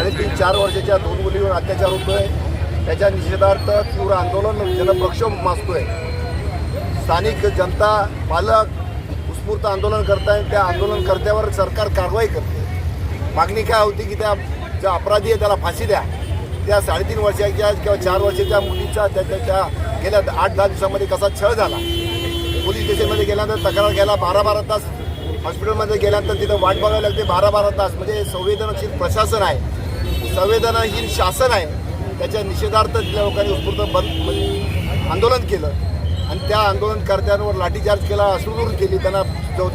साडेतीन चार वर्षाच्या दोन मुलीवर अत्याचार होतोय. त्याच्या निषेधार्थ तीव्र आंदोलन जनप्रक्षोभ माजतोय स्थानिक जनता पालक उत्स्फूर्त आंदोलन करताय त्या आंदोलनकर्त्यावर सरकार कारवाई करते. मागणी काय होती की त्या ज्या अपराधी आहे त्याला फाशी द्या. त्या साडेतीन वर्षाच्या किंवा चार वर्षाच्या मुलीचा त्या त्याच्या गेल्या आठ दहा दिवसामध्ये कसा छळ झाला. पोलीस स्टेशनमध्ये गेल्यानंतर तक्रार घ्यायला बारा बारा तास हॉस्पिटलमध्ये गेल्यानंतर तिथं वाट बघायला लागते. बारा बारा तास. म्हणजे संवेदनशील प्रशासन आहे. संवेदनाहीन शासन आहे त्याच्या निषेधार्थ तिथल्या लोकांनी उत्स्फूर्त बंद म्हणजे आंदोलन केलं. आणि त्या आंदोलनकर्त्यांवर लाठीचार्ज केला अश्रूदूर केली त्यांना जो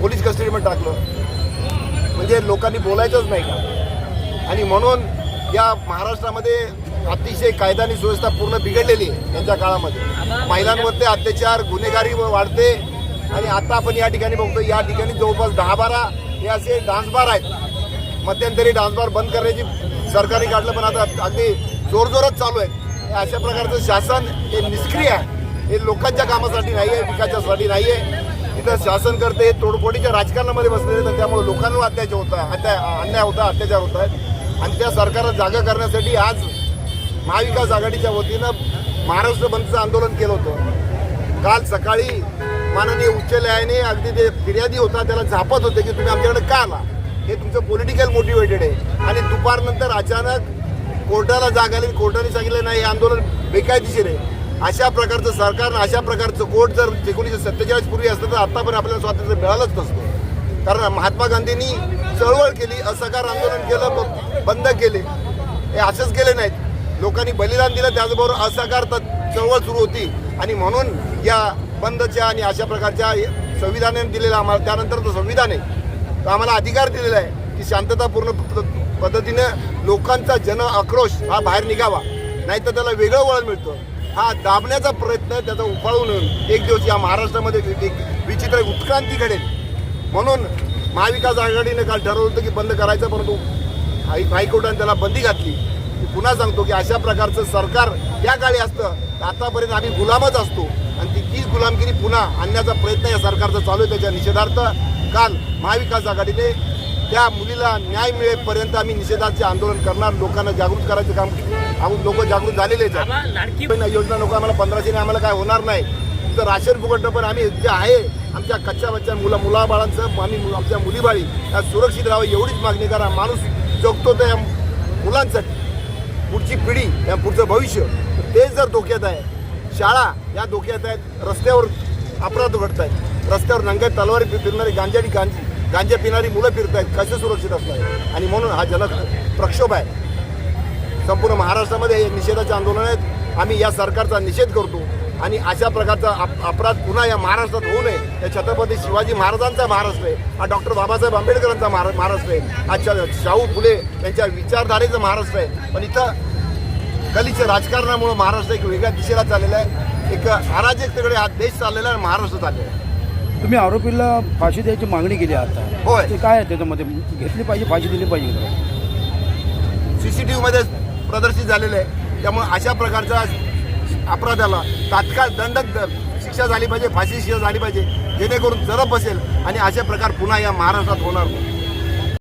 पोलीस कस्टडीमध्ये टाकलं. म्हणजे लोकांनी बोलायचंच नाही का? आणि म्हणून या महाराष्ट्रामध्ये अतिशय कायदा आणि सुव्यवस्था पूर्ण बिघडलेली आहे त्यांच्या काळामध्ये. महिलांवरती अत्याचार गुन्हेगारी वाढते. आणि आता आपण या ठिकाणी बघतो या ठिकाणी जवळपास दहा बारा हे असे डान्स बार आहेत. मध्यंतरी डान्सबार बंद करण्याची सरकारने काढलं पण आता अगदी जोरजोरात चालू आहे अशा प्रकारचं शासन हे निष्क्रिय आहे. हे लोकांच्या कामासाठी नाही आहे विकासासाठी नाही आहे इथं शासन करते तोडफोडीच्या राजकारणामध्ये बसलेले तर त्यामुळे लोकांवर अत्याचार होत आहे अत्या अन्याय होता अत्याचार होत आहेत. आणि त्या सरकारला जागा करण्यासाठी आज महाविकास आघाडीच्या वतीनं महाराष्ट्र बंदचं आंदोलन केलं होतं. काल सकाळी माननीय उच्च न्यायालयाने अगदी ते फिर्यादी होता त्याला झापत होते की तुम्ही आमच्याकडे का आला? हे तुमचं पॉलिटिकल मोटिवेटेड आहे. आणि दुपारनंतर अचानक कोर्टाला जाग आली कोर्टाने सांगितलं नाही हे आंदोलन बेकायदेशीर आहे. अशा प्रकारचं सरकार अशा प्रकारचं कोर्ट जर एकोणीसशे सत्तेचाळीस पूर्वी असतं तर आत्तापर्यंत आपल्याला स्वातंत्र्य मिळालंच नसतं. कारण महात्मा गांधींनी चळवळ केली असहकार आंदोलन केलं बंद केले. हे असंच केले नाहीत. लोकांनी बलिदान दिलं त्याचबरोबर असहकार त- चळवळ सुरू होती. आणि म्हणून या बंदच्या आणि अशा प्रकारच्या संविधानाने दिलेला आम्हाला त्यानंतर तो संविधान आहे. तर आम्हाला अधिकार दिलेला आहे की शांततापूर्ण पद्धतीनं लोकांचा जन आक्रोश हा बाहेर निघावा. नाही तर त्याला वेगळं वळण मिळतं. हा दाबण्याचा प्रयत्न त्याचा उफाळून येऊन एक दिवस या महाराष्ट्रामध्ये एक- विचित्र उत्क्रांती घडेल. म्हणून महाविकास आघाडीने काल ठरवलं होतं की बंद करायचं परंतु हाय हायकोर्टाने त्याला बंदी घातली. पुन्हा सांगतो की अशा प्रकारचं सरकार या काळी असतं आतापर्यंत आम्ही गुलामच असतो. आणि ती तीच गुलामगिरी पुन्हा आणण्याचा प्रयत्न या सरकारचा चालू आहे त्याच्या निषेधार्थ काल महाविकास आघाडीने त्या मुलीला न्याय मिळेपर्यंत आम्ही निषेधाचे आंदोलन करणार लोकांना जागृत करायचं काम आम्ही लोक जागृत झालेलेच योजना नको आम्हाला पंधराशेने आम्हाला काय होणार नाही. तुमचं राशन फुकटणं पण आम्ही जे आहे आमच्या कच्च्या बच्च्या मुला मुलाबाळांचं आम्ही मु- आमच्या मुलीबाळी या सुरक्षित राहावं एवढीच मागणी करा. माणूस जगतो त्या मुलांसाठी. पुढची पिढी या पुढचं भविष्य. ते जर धोक्यात आहे शाळा या धोक्यात आहेत. रस्त्यावर अपराध घडत आहेत रस्त्यावर नंगे तलवारी फिरणारी गांजाडी गांजी. गांजा पिणारी मुलं फिरत आहेत कसे सुरक्षित असणार आणि म्हणून हा जन प्रक्षोभ आहे. संपूर्ण महाराष्ट्रामध्ये हे निषेधाचे आंदोलन आहेत. आम्ही या सरकारचा निषेध करतो. आणि अशा प्रकारचा अपराध पुन्हा या महाराष्ट्रात होऊ नये. या छत्रपती शिवाजी महाराजांचा महाराष्ट्र आहे. हा डॉक्टर बाबासाहेब आंबेडकरांचा महारा- महाराष्ट्र आहे. हा शाहू फुले यांच्या विचारधारेचं महाराष्ट्र आहे. पण इथं गलीच्या राजकारणामुळे महाराष्ट्र एक वेगळ्या दिशेला चाललेला आहे. एक अराजकतेकडे हा देश चाललेला आहे आणि महाराष्ट्र चाललेला आहे. तुम्ही आरोपीला फाशी द्यायची मागणी केली आता. होय. ते काय आहे त्याच्यामध्ये? घेतली पाहिजे फाशी दिली पाहिजे सी सी टी व्हीमध्ये प्रदर्शित झालेलं आहे. त्यामुळे अशा प्रकारच्या अपराधाला तात्काळ दंड द- शिक्षा झाली पाहिजे फाशी शिक्षा झाली पाहिजे. जेणेकरून जरब बसेल आणि असे प्रकार पुन्हा या महाराष्ट्रात होणार नाही.